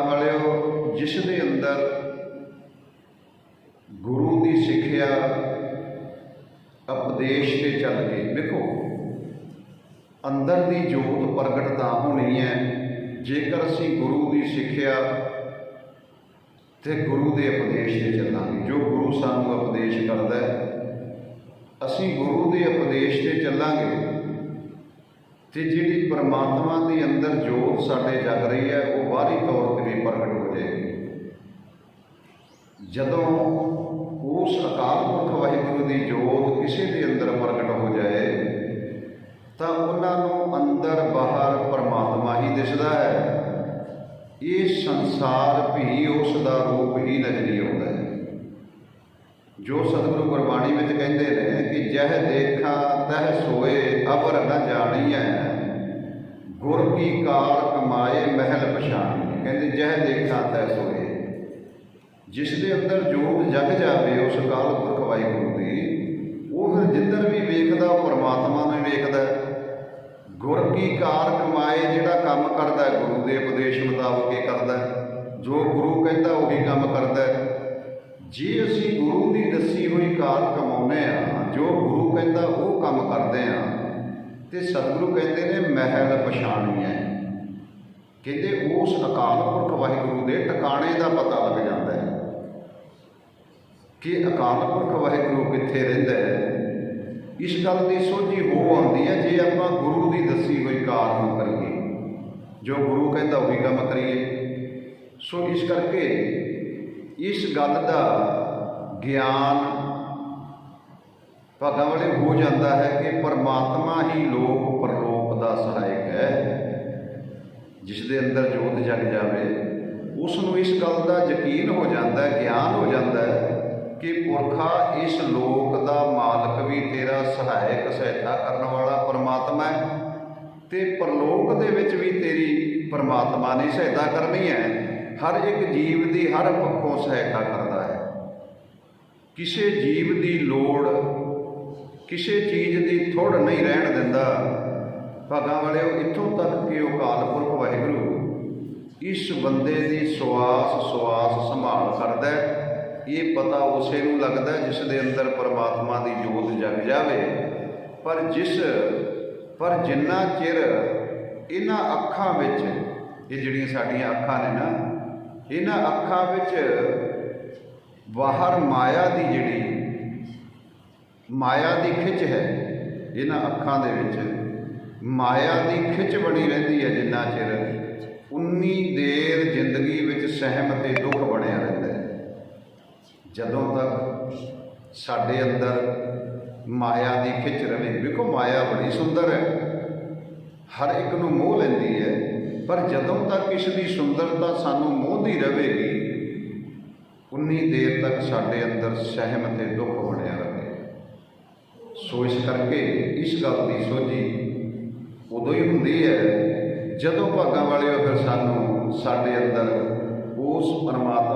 ਵਾਲਿਓ, ਜਿਸ ਦੇ ਅੰਦਰ ਗੁਰੂ ਦੀ ਸਿੱਖਿਆ ਉਪਦੇਸ਼ ਤੇ ਚੱਲ ਕੇ ਦੇਖੋ ਅੰਦਰ ਦੀ ਜੋਤ ਪ੍ਰਗਟ ਤਾਂ ਹੋਣੀ ਹੈ। ਜੇਕਰ ਅਸੀਂ ਗੁਰੂ ਦੀ ਸਿੱਖਿਆ ਤੇ ਗੁਰੂ ਦੇ ਉਪਦੇਸ਼ ਤੇ ਚੱਲਾਂਗੇ, ਜੋ ਗੁਰੂ ਸਾਨੂੰ ਉਪਦੇਸ਼ ਕਰਦਾ ਹੈ, ਅਸੀਂ ਗੁਰੂ ਦੇ ਉਪਦੇਸ਼ ਤੇ ਚੱਲਾਂਗੇ। ਤੇ ਜਿਹੜੀ ਪਰਮਾਤਮਾ ਦੇ ਅੰਦਰ ਜੋਤ ਸਾਡੇ ਜਗ ਰਹੀ ਹੈ, ਉਹ ਬਾਹਰੀ ਤੌਰ ਤੇ ਵੀ ਪ੍ਰਗਟ ਹੋ ਜਾਏਗੀ। ਜਦੋਂ ਉਸ ਅਕਾਲ ਪੁਰਖ ਵਾਹਿਗੁਰੂ ਦੀ ਜੋਤ ਕਿਸੇ ਦੇ ਅੰਦਰ ਪ੍ਰਗਟ ਹੋ ਜਾਏ, ਤਾਂ ਉਹਨਾਂ ਨੂੰ ਅੰਦਰ ਬਾਹਰ ਪਰਮਾਤਮਾ ਹੀ ਦਿਸਦਾ ਹੈ। ਇਹ ਸੰਸਾਰ ਵੀ ਉਸ ਦਾ ਰੂਪ ਹੀ ਨਜ਼ਰੀ ਆਉਂਦਾ ਹੈ। ਜੋ ਸਤਿਗੁਰੂ ਗੁਰਬਾਣੀ ਵਿੱਚ ਕਹਿੰਦੇ ਨੇ ਕਿ ਜਹ ਦੇਖਾ ਤਹ ਸੋਏ ਅਬਰ ਨ ਜਾਣੀਐ। ਗੁਰ ਕੀ ਕਾਰ ਕਮਾਏ ਮਹਿਲ ਪਛਾਣੀ। ਕਹਿੰਦੇ ਜਹ ਦੇਖਾ ਤਹ ਸੋਏ। ਜਿਸ ਦੇ ਅੰਦਰ ਜੋਤ ਜਗ ਜਾਵੇ ਉਸ ਕਾਲ ਪੁਰਖ ਵਾਹਿਗੁਰੂ ਦੀ, ਉਹ ਫਿਰ ਜਿੱਧਰ ਵੀ ਵੇਖਦਾ, ਉਹ ਪਰਮਾਤਮਾ ਨੂੰ ਵੇਖਦਾ। ਗੁਰ ਕੀ ਕਾਰ ਕਮਾਏ ਜਿਹੜਾ ਕੰਮ ਕਰਦਾ, ਗੁਰੂ ਦੇ ਉਪਦੇਸ਼ ਮੁਤਾਬਕ ਇਹ ਕਰਦਾ। ਜੋ ਗੁਰੂ ਕਹਿੰਦਾ, ਉਹੀ ਕੰਮ ਕਰਦਾ। ਜੇ ਅਸੀਂ ਗੁਰੂ ਦੀ ਦੱਸੀ ਹੋਈ ਕਾਰ ਕਮਾਉਨੇ ਆ ਜੋ ਗੁਰੂ ਕਹਿੰਦਾ ਉਹ ਕੰਮ ਕਰਦੇ ਆ ਤੇ ਸਤਿਗੁਰੂ ਕਹਿੰਦੇ ਨੇ ਮਹਿਲ ਪਛਾਣੀ ਹੈ। ਕਹਿੰਦੇ ਉਸ ਅਕਾਲ ਪੁਰਖ ਵਾਹਿਗੁਰੂ ਦੇ ਟਿਕਾਣੇ ਦਾ ਪਤਾ ਲੱਗ ਜਾਂਦਾ ਹੈ ਕਿ ਅਕਾਲ ਪੁਰਖ ਵਾਹਿਗੁਰੂ ਕਿੱਥੇ ਰਹਿੰਦਾ ਹੈ। ਇਸ ਗੱਲ ਦੀ ਸੋਝੀ ਹੋ ਆਉਂਦੀ ਹੈ ਜੇ ਆਪਾਂ ਗੁਰੂ ਦੀ ਦੱਸੀ ਹੋਈ ਕਾਰ ਨੂੰ ਕਰੀਏ। ਜੋ ਗੁਰੂ ਕਹਿੰਦਾ ਉਹੀ ਕੰਮ ਕਰੀਏ। ਸੋ ਇਸ ਕਰਕੇ ਇਸ ਗੱਲ ਦਾ ਗਿਆਨ ਭਾਗਾਂ ਵਾਲੇ ਹੋ ਜਾਂਦਾ ਹੈ ਕਿ ਪਰਮਾਤਮਾ ਹੀ ਲੋਕ ਪਰਲੋਕ ਦਾ ਸਹਾਇਕ ਹੈ। ਜਿਸ ਦੇ ਅੰਦਰ ਜੋਤ ਜਗ ਜਾਵੇ, ਉਸ ਨੂੰ ਇਸ ਗੱਲ ਦਾ ਯਕੀਨ ਹੋ ਜਾਂਦਾ ਹੈ, ਗਿਆਨ ਹੋ ਜਾਂਦਾ ਹੈ ਕਿ ਪੁਰਖਾ ਇਸ ਲੋਕ ਦਾ ਮਾਲਕ ਵੀ ਤੇਰਾ ਸਹਾਇਕ ਸਹਾਇਤਾ ਕਰਨ ਵਾਲਾ ਪਰਮਾਤਮਾ ਹੈ ਤੇ ਪਰਲੋਕ ਦੇ ਵਿੱਚ ਵੀ ਤੇਰੀ ਪਰਮਾਤਮਾ ਨੇ ਸਹਾਇਤਾ ਕਰਨੀ ਹੈ। ਹਰ ਇੱਕ ਜੀਵ ਦੀ ਹਰ ਪੱਖੋਂ ਸਹਾਇਤਾ ਕਰਦਾ ਹੈ। ਕਿਸੇ ਜੀਵ ਦੀ ਲੋੜ ਕਿਸੇ ਚੀਜ਼ ਦੀ ਥੋੜ ਨਹੀਂ ਰਹਿਣ ਦਿੰਦਾ। ਭਾਗਾਂ ਵਾਲਿਓ, ਇੱਥੋਂ ਤੱਕ ਕਿ ਉਹ ਕਾਲ ਪੁਰਖ ਵਾਹਿਗੁਰੂ ਇਸ ਬੰਦੇ ਦੀ ਸਵਾਸ ਸਵਾਸ ਸੰਭਾਲ ਕਰਦਾ ਹੈ। ਇਹ ਪਤਾ ਉਸੇ ਨੂੰ ਲੱਗਦਾ ਜਿਸ ਦੇ ਅੰਦਰ ਪਰਮਾਤਮਾ ਦੀ ਜੋਤ ਜਗ ਜਾਵੇ। ਪਰ ਜਿਸ, ਪਰ ਜਿੰਨਾ ਚਿਰ ਇਹਨਾਂ ਅੱਖਾਂ ਵਿੱਚ, ਇਹ ਜਿਹੜੀਆਂ ਸਾਡੀਆਂ ਅੱਖਾਂ ਨੇ ਨਾ ਇਹਨਾਂ ਅੱਖਾਂ ਵਿੱਚ ਬਾਹਰ ਮਾਇਆ ਦੀ ਜਿਹੜੀ ਮਾਇਆ ਦੀ ਖਿੱਚ ਹੈ, ਇਹਨਾਂ ਅੱਖਾਂ ਦੇ ਵਿੱਚ ਮਾਇਆ ਦੀ ਖਿੱਚ ਬਣੀ ਰਹਿੰਦੀ ਹੈ ਜਿੰਨਾ ਚਿਰ ਉਨੀ ਦੇਰ ਜ਼ਿੰਦਗੀ ਵਿੱਚ ਸਹਿਮ ਤੇ ਦੁੱਖ ਬਣਿਆ ਰਹਿੰਦਾ ਹੈ। ਜਦੋਂ ਤੱਕ ਸਾਡੇ ਅੰਦਰ ਮਾਇਆ ਦੀ ਖਿੱਚ ਰਵੇ, ਵੇਖੋ ਮਾਇਆ ਬੜੀ ਸੁੰਦਰ ਹੈ। ਹਰ ਇੱਕ ਨੂੰ ਮੋਹ ਲੈਂਦੀ ਹੈ, ਪਰ ਜਦੋਂ ਤੱਕ ਇਸ ਦੀ ਸੁੰਦਰਤਾ ਸਾਨੂੰ ਮੋਹਦੀ ਰਹੇਗੀ, ਉਨੀ ਦੇਰ ਤੱਕ ਸਾਡੇ ਅੰਦਰ ਸਹਿਮ ਤੇ ਦੁੱਖ ਬਣਿਆ ਰਹੇ। ਸੋ ਇਸ ਕਰਕੇ ਇਸ ਗੱਲ ਦੀ ਸੋਝੀ ਉਦੋਂ ਹੀ ਹੁੰਦੀ ਹੈ, ਜਦੋਂ ਭਾਗਾਂ ਵਾਲੇ ਫਿਰ ਸਾਨੂੰ ਸਾਡੇ ਅੰਦਰ ਉਸ ਪਰਮਾਤਮਾ